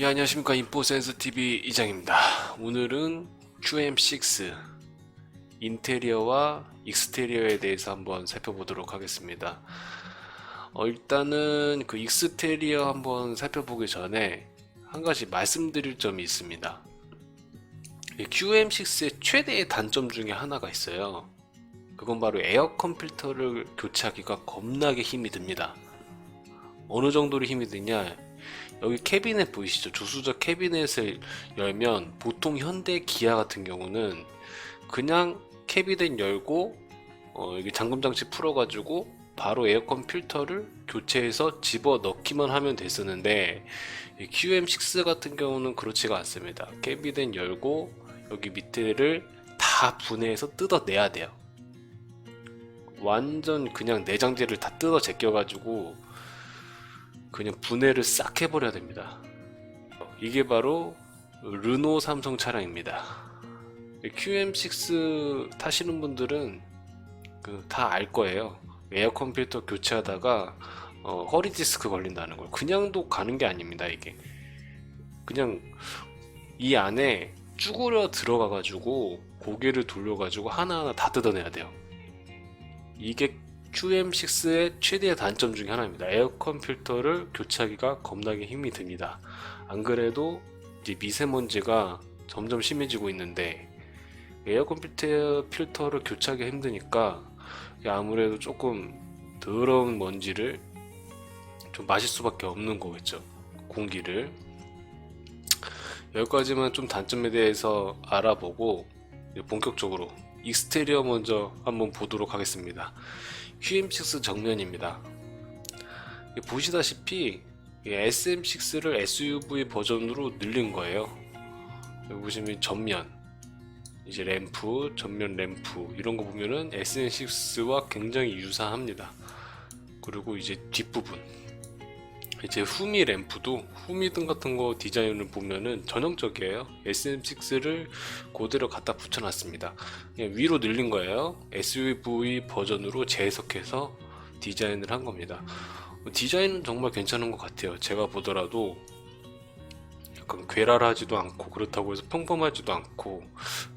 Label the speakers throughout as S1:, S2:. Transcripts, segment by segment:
S1: 예, 안녕하십니까. 인포센스TV 이장입니다. 오늘은 QM6 인테리어와 익스테리어에 대해서 한번 살펴보도록 하겠습니다. 어, 일단은 그 익스테리어 한번 살펴보기 전에 한 가지 말씀드릴 점이 있습니다. 이 QM6의 최대의 단점 중에 하나가 있어요. 그건 바로 에어컨 필터를 교체하기가 겁나게 힘이 듭니다. 어느 정도로 힘이 드냐? 여기 캐비넷 보이시죠? 조수석 캐비넷을 열면 보통 현대 기아 같은 경우는 그냥 캐비넷 열고 어, 여기 잠금 장치 풀어가지고 바로 에어컨 필터를 교체해서 집어 넣기만 하면 됐었는데 이 QM6 같은 경우는 그렇지가 않습니다. 캐비넷 열고 여기 밑에를 다 분해해서 뜯어내야 돼요. 완전 그냥 내장재를 다 뜯어 제껴가지고 그냥 분해를 싹 해버려야 됩니다. 이게 바로 르노 삼성 차량입니다. QM6 타시는 분들은 그 다 알 거예요. 에어컨 필터 교체하다가 어, 허리 디스크 걸린다는 걸. 그냥도 가는 게 아닙니다. 이게 그냥 이 안에 쭈그려 들어가 가지고 고개를 돌려 가지고 하나하나 다 뜯어내야 돼요. 이게 QM6의 최대의 단점 중에 하나입니다. 에어컨 필터를 교체하기가 겁나게 힘이 듭니다. 안 그래도 이제 미세먼지가 점점 심해지고 있는데 에어컨 필터, 필터를 교체하기 힘드니까 아무래도 조금 더러운 먼지를 좀 마실 수밖에 없는 거겠죠. 공기를. 여기까지만 좀 단점에 대해서 알아보고 본격적으로 익스테리어 먼저 한번 보도록 하겠습니다. QM6 정면입니다. 보시다시피 SM6를 SUV 버전으로 늘린 거예요. 여기 보시면 전면, 이제 램프, 전면 램프 이런 거 보면은 SM6와 굉장히 유사합니다. 그리고 이제 뒷부분, 이제 후미 램프도 후미 등 같은 거 디자인을 보면은 전형적이에요. SM6를 그대로 갖다 붙여놨습니다. 그냥 위로 늘린 거예요. SUV 버전으로 재해석해서 디자인을 한 겁니다. 디자인은 정말 괜찮은 것 같아요. 제가 보더라도 약간 괴랄하지도 않고 그렇다고 해서 평범하지도 않고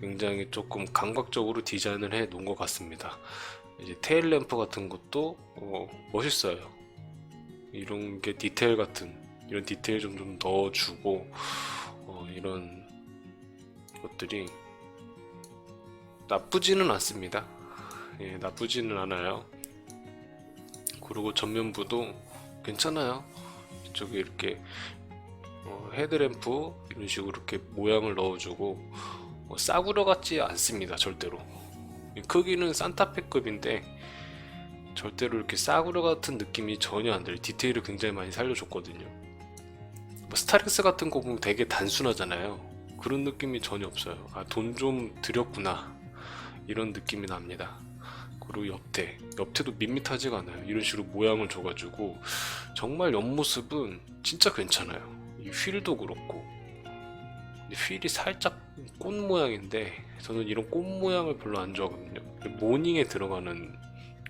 S1: 굉장히 조금 감각적으로 디자인을 해 놓은 것 같습니다. 이제 테일 램프 같은 것도 어, 멋있어요. 이런 게 디테일 같은 이런 디테일 좀 좀 넣어주고 어, 이런 것들이 나쁘지는 않습니다. 예, 나쁘지는 않아요. 그리고 전면부도 괜찮아요. 이쪽에 이렇게 어, 헤드램프 이런 식으로 이렇게 모양을 넣어주고 어, 싸구려 같지 않습니다. 절대로. 이 크기는 산타페급인데 절대로 이렇게 싸구려 같은 느낌이 전혀 안 들어요. 디테일을 굉장히 많이 살려줬거든요. 뭐 스타렉스 같은 거 보면 되게 단순하잖아요. 그런 느낌이 전혀 없어요. 아, 돈 좀 들였구나. 이런 느낌이 납니다. 그리고 옆태. 옆태도 밋밋하지가 않아요. 이런 식으로 모양을 줘가지고 정말 옆모습은 진짜 괜찮아요. 이 휠도 그렇고 이 휠이 살짝 꽃 모양인데 저는 이런 꽃 모양을 별로 안 좋아하거든요. 모닝에 들어가는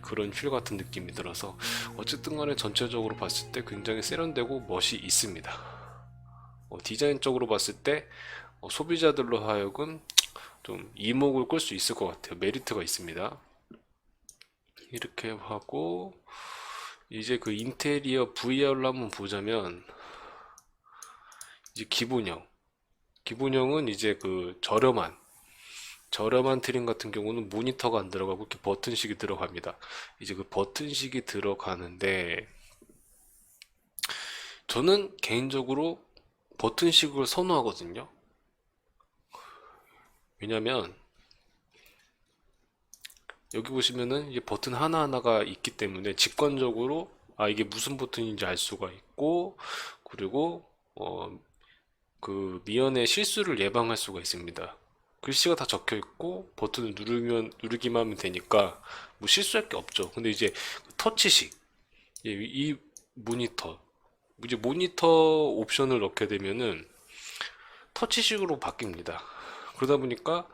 S1: 그런 휠 같은 느낌이 들어서 어쨌든 간에 전체적으로 봤을 때 굉장히 세련되고 멋이 있습니다. 어, 디자인적으로 봤을 때 어, 소비자들로 하여금 좀 이목을 끌 수 있을 것 같아요. 메리트가 있습니다. 이렇게 하고 이제 그 인테리어 VR로 한번 보자면 이제 기본형 기본형은 이제 그 저렴한 저렴한 트림 같은 경우는 모니터가 안 들어가고 이렇게 버튼식이 들어갑니다. 이제 그 버튼식이 들어가는데 저는 개인적으로 버튼식을 선호하거든요. 왜냐면 여기 보시면은 이제 버튼 하나하나가 있기 때문에 직관적으로 아 이게 무슨 버튼인지 알 수가 있고 그리고 어 그 미연의 실수를 예방할 수가 있습니다. 글씨가 다 적혀 있고 버튼을 누르면 누르기만 하면 되니까 뭐 실수할 게 없죠. 근데 이제 터치식 이, 이 모니터 이제 모니터 옵션을 넣게 되면은 터치식으로 바뀝니다. 그러다 보니까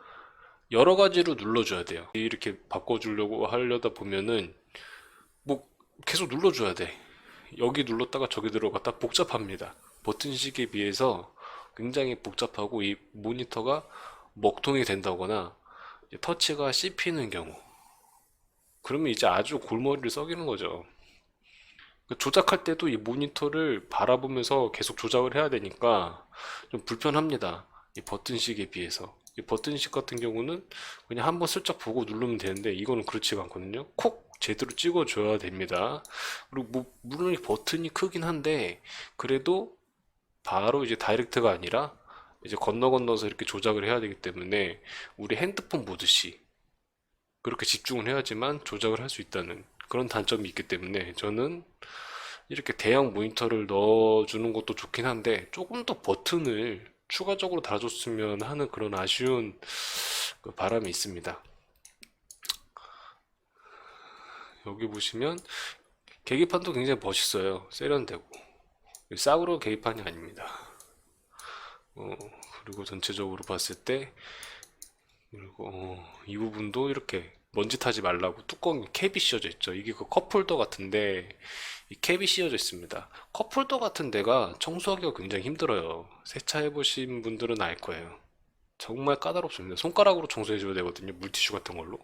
S1: 여러 가지로 눌러줘야 돼요. 이렇게 바꿔주려고 하려다 보면은 뭐 계속 눌러줘야 돼. 여기 눌렀다가 저기 들어갔다 복잡합니다. 버튼식에 비해서 굉장히 복잡하고 이 모니터가 먹통이 된다거나 터치가 씹히는 경우 그러면 이제 아주 골머리를 썩이는 거죠. 그 조작할 때도 이 모니터를 바라보면서 계속 조작을 해야 되니까 좀 불편합니다. 이 버튼식에 비해서. 이 버튼식 같은 경우는 그냥 한번 슬쩍 보고 누르면 되는데 이거는 그렇지가 않거든요. 콕 제대로 찍어줘야 됩니다. 그리고 뭐 물론 이 버튼이 크긴 한데 그래도 바로 이제 다이렉트가 아니라 이제 건너 건너서 이렇게 조작을 해야 되기 때문에 우리 핸드폰 보듯이 그렇게 집중을 해야지만 조작을 할 수 있다는 그런 단점이 있기 때문에 저는 이렇게 대형 모니터를 넣어주는 것도 좋긴 한데 조금 더 버튼을 추가적으로 달아줬으면 하는 그런 아쉬운 그 바람이 있습니다. 여기 보시면 계기판도 굉장히 멋있어요. 세련되고 싸구려 계기판이 아닙니다. 어, 그리고 전체적으로 봤을 때 그리고 어, 이 부분도 이렇게 먼지 타지 말라고 뚜껑 캡이 씌워져 있죠. 이게 그 컵홀더 같은데 이 캡이 씌워져 있습니다. 컵홀더 같은 데가 청소하기가 굉장히 힘들어요. 세차해 보신 분들은 알 거예요. 정말 까다롭습니다. 손가락으로 청소해 줘야 되거든요. 물티슈 같은 걸로.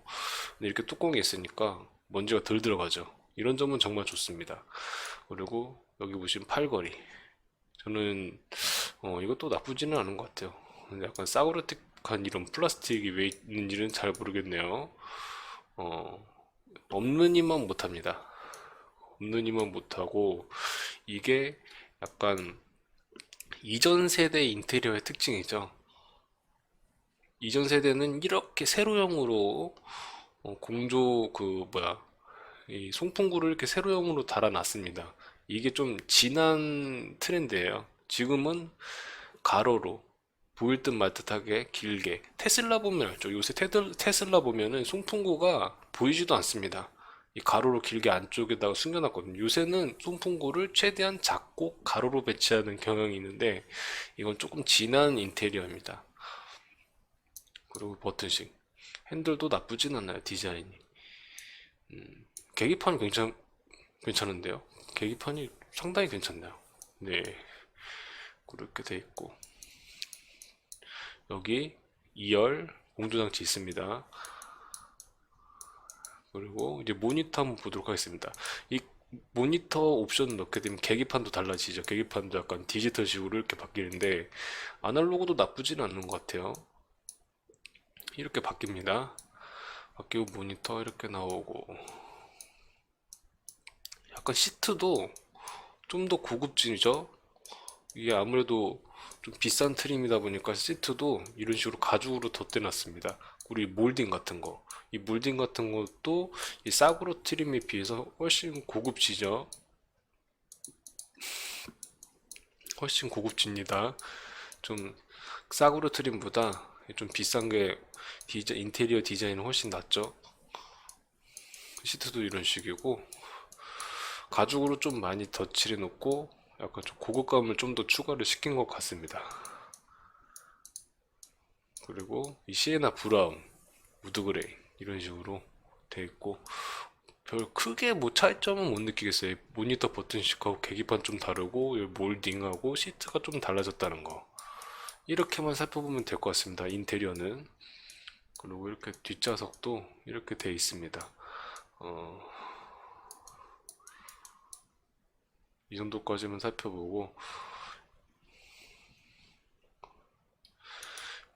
S1: 근데 이렇게 뚜껑이 있으니까 먼지가 덜 들어가죠. 이런 점은 정말 좋습니다. 그리고 여기 보시면 팔걸이. 저는 어, 이것도 나쁘지는 않은 것 같아요. 약간 싸구려틱한 이런 플라스틱이 왜 있는지는 잘 모르겠네요. 어, 없는 이만 못합니다. 없는 이만 못하고 이게 약간 이전 세대 인테리어의 특징이죠. 이전 세대는 이렇게 세로형으로 어, 공조 그 뭐야 이 송풍구를 이렇게 세로형으로 달아놨습니다. 이게 좀 지난 트렌드예요. 지금은 가로로 보일 듯 말 듯하게 길게 테슬라 보면 알죠. 요새 테들, 테슬라 보면은 송풍구가 보이지도 않습니다. 이 가로로 길게 안쪽에다가 숨겨놨거든요. 요새는 송풍구를 최대한 작고 가로로 배치하는 경향이 있는데 이건 조금 진한 인테리어입니다. 그리고 버튼식 핸들도 나쁘진 않아요. 디자인이. 계기판 괜찮 괜찮은데요. 계기판이 상당히 괜찮네요. 네. 그렇게 돼 있고 여기 2열 공조장치 있습니다. 그리고 이제 모니터 한번 보도록 하겠습니다. 이 모니터 옵션 넣게 되면 계기판도 달라지죠. 계기판도 약간 디지털식으로 이렇게 바뀌는데 아날로그도 나쁘진 않는 것 같아요. 이렇게 바뀝니다. 바뀌고 모니터 이렇게 나오고 약간 시트도 좀 더 고급진이죠. 이게 아무래도 좀 비싼 트림이다 보니까 시트도 이런 식으로 가죽으로 덧대놨습니다. 우리 몰딩 같은 거. 이 몰딩 같은 것도 이 싸구려 트림에 비해서 훨씬 고급지죠. 훨씬 고급집니다. 좀 싸구려 트림보다 좀 비싼 게 디자, 인테리어 디자인은 훨씬 낫죠. 시트도 이런 식이고 가죽으로 좀 많이 덧칠해 놓고 약간 좀 고급감을 좀 더 추가를 시킨 것 같습니다. 그리고 이 시에나 브라운, 우드 그레이 이런 식으로 돼 있고 별 크게 뭐 차이점은 못 느끼겠어요. 모니터 버튼식하고 계기판 좀 다르고 이 몰딩하고 시트가 좀 달라졌다는 거. 이렇게만 살펴보면 될 것 같습니다. 인테리어는. 그리고 이렇게 뒷좌석도 이렇게 돼 있습니다. 어, 이 정도까지만 살펴보고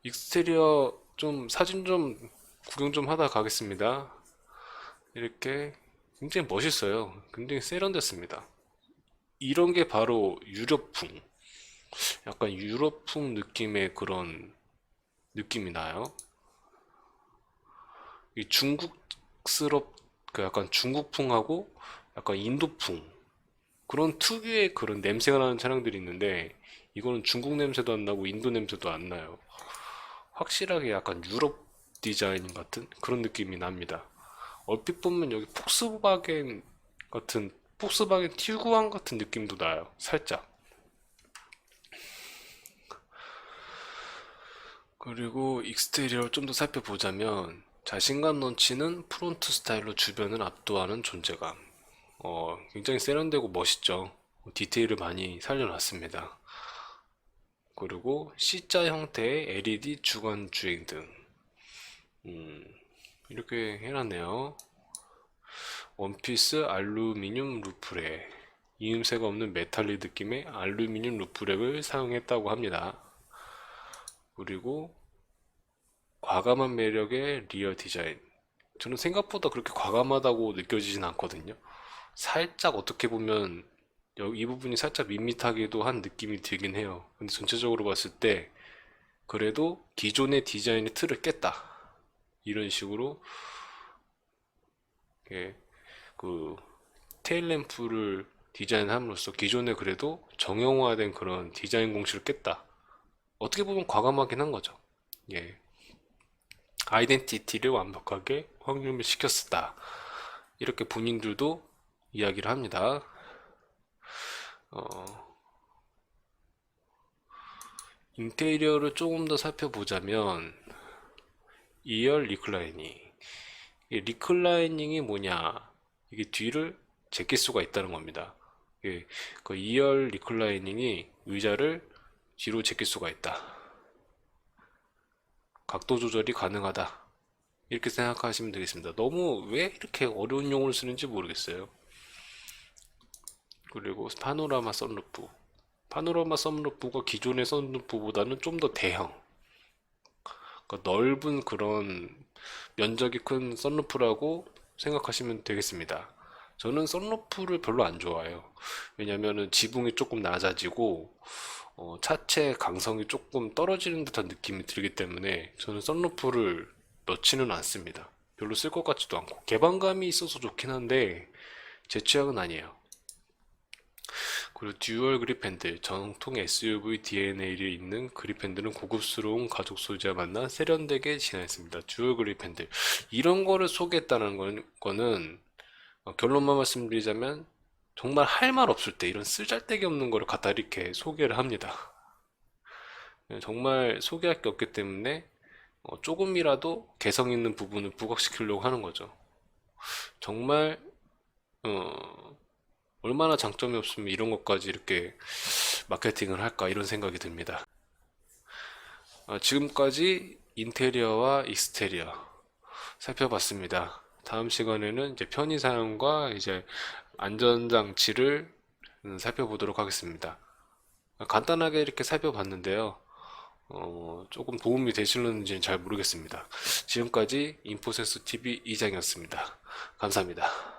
S1: 익스테리어 좀 사진 좀 구경 좀 하다 가겠습니다. 이렇게 굉장히 멋있어요. 굉장히 세련됐습니다. 이런 게 바로 유럽풍. 약간 유럽풍 느낌의 그런 느낌이 나요. 이 중국스럽, 그 약간 중국풍하고 약간 인도풍. 그런 특유의 그런 냄새가 나는 차량들이 있는데 이거는 중국 냄새도 안 나고 인도 냄새도 안 나요. 확실하게 약간 유럽 디자인 같은 그런 느낌이 납니다. 얼핏 보면 여기 폭스바겐 같은 폭스바겐 티구안 같은 느낌도 나요. 살짝. 그리고 익스테리어를 좀 더 살펴보자면 자신감 넘치는 프론트 스타일로 주변을 압도하는 존재감. 어, 굉장히 세련되고 멋있죠. 디테일을 많이 살려놨습니다. 그리고 C자 형태의 LED 주간 주행 등 음, 이렇게 해놨네요. 원피스 알루미늄 루프렉 이음새가 없는 메탈릭 느낌의 알루미늄 루프렉을 사용했다고 합니다. 그리고 과감한 매력의 리어 디자인 저는 생각보다 그렇게 과감하다고 느껴지진 않거든요. 살짝 어떻게 보면 이 부분이 살짝 밋밋하기도 한 느낌이 들긴 해요. 근데 전체적으로 봤을 때 그래도 기존의 디자인의 틀을 깼다. 이런 식으로 예, 그 테일 램프를 디자인함으로써 기존에 그래도 정형화된 그런 디자인 공식을 깼다. 어떻게 보면 과감하긴 한 거죠. 예. 아이덴티티를 완벽하게 확립을 시켰다. 이렇게 본인들도 이야기를 합니다. 어, 인테리어를 조금 더 살펴보자면 2열 리클라이닝. 이 리클라이닝이 뭐냐? 이게 뒤를 제낄 수가 있다는 겁니다. 예, 그 2열 리클라이닝이 의자를 뒤로 제낄 수가 있다. 각도 조절이 가능하다. 이렇게 생각하시면 되겠습니다. 너무 왜 이렇게 어려운 용어를 쓰는지 모르겠어요 그리고 파노라마 선루프 파노라마 선루프가 기존의 선루프보다는 좀 더 대형 그러니까 넓은 그런 면적이 큰 썬루프라고 생각하시면 되겠습니다. 저는 썬루프를 별로 안 좋아해요. 왜냐면은 지붕이 조금 낮아지고 어, 차체 강성이 조금 떨어지는 듯한 느낌이 들기 때문에 저는 썬루프를 넣지는 않습니다. 별로 쓸 것 같지도 않고 개방감이 있어서 좋긴 한데 제 취향은 아니에요. 그리고 듀얼 그립 핸들 정통 SUV DNA를 있는 그립 핸들은 고급스러운 가죽 소재와 만나 세련되게 진화했습니다. 듀얼 그립 핸들 이런 거를 소개했다는 건- 거는 어, 결론만 말씀드리자면 정말 할 말 없을 때 이런 쓰잘데기 없는 거를 갖다 이렇게 소개를 합니다. 예, 정말 소개할 게 없기 때문에 어, 조금이라도 개성 있는 부분을 부각시키려고 하는 거죠. 정말 어, 얼마나 장점이 없으면 이런 것까지 이렇게 마케팅을 할까 이런 생각이 듭니다. 어, 지금까지 인테리어와 익스테리어 살펴봤습니다. 다음 시간에는 이제 편의 사용과 이제 안전장치를 음, 살펴보도록 하겠습니다. 간단하게 이렇게 살펴봤는데요. 어, 조금 도움이 되실는지는 잘 모르겠습니다. 지금까지 인포센스 TV 이장이었습니다. 감사합니다.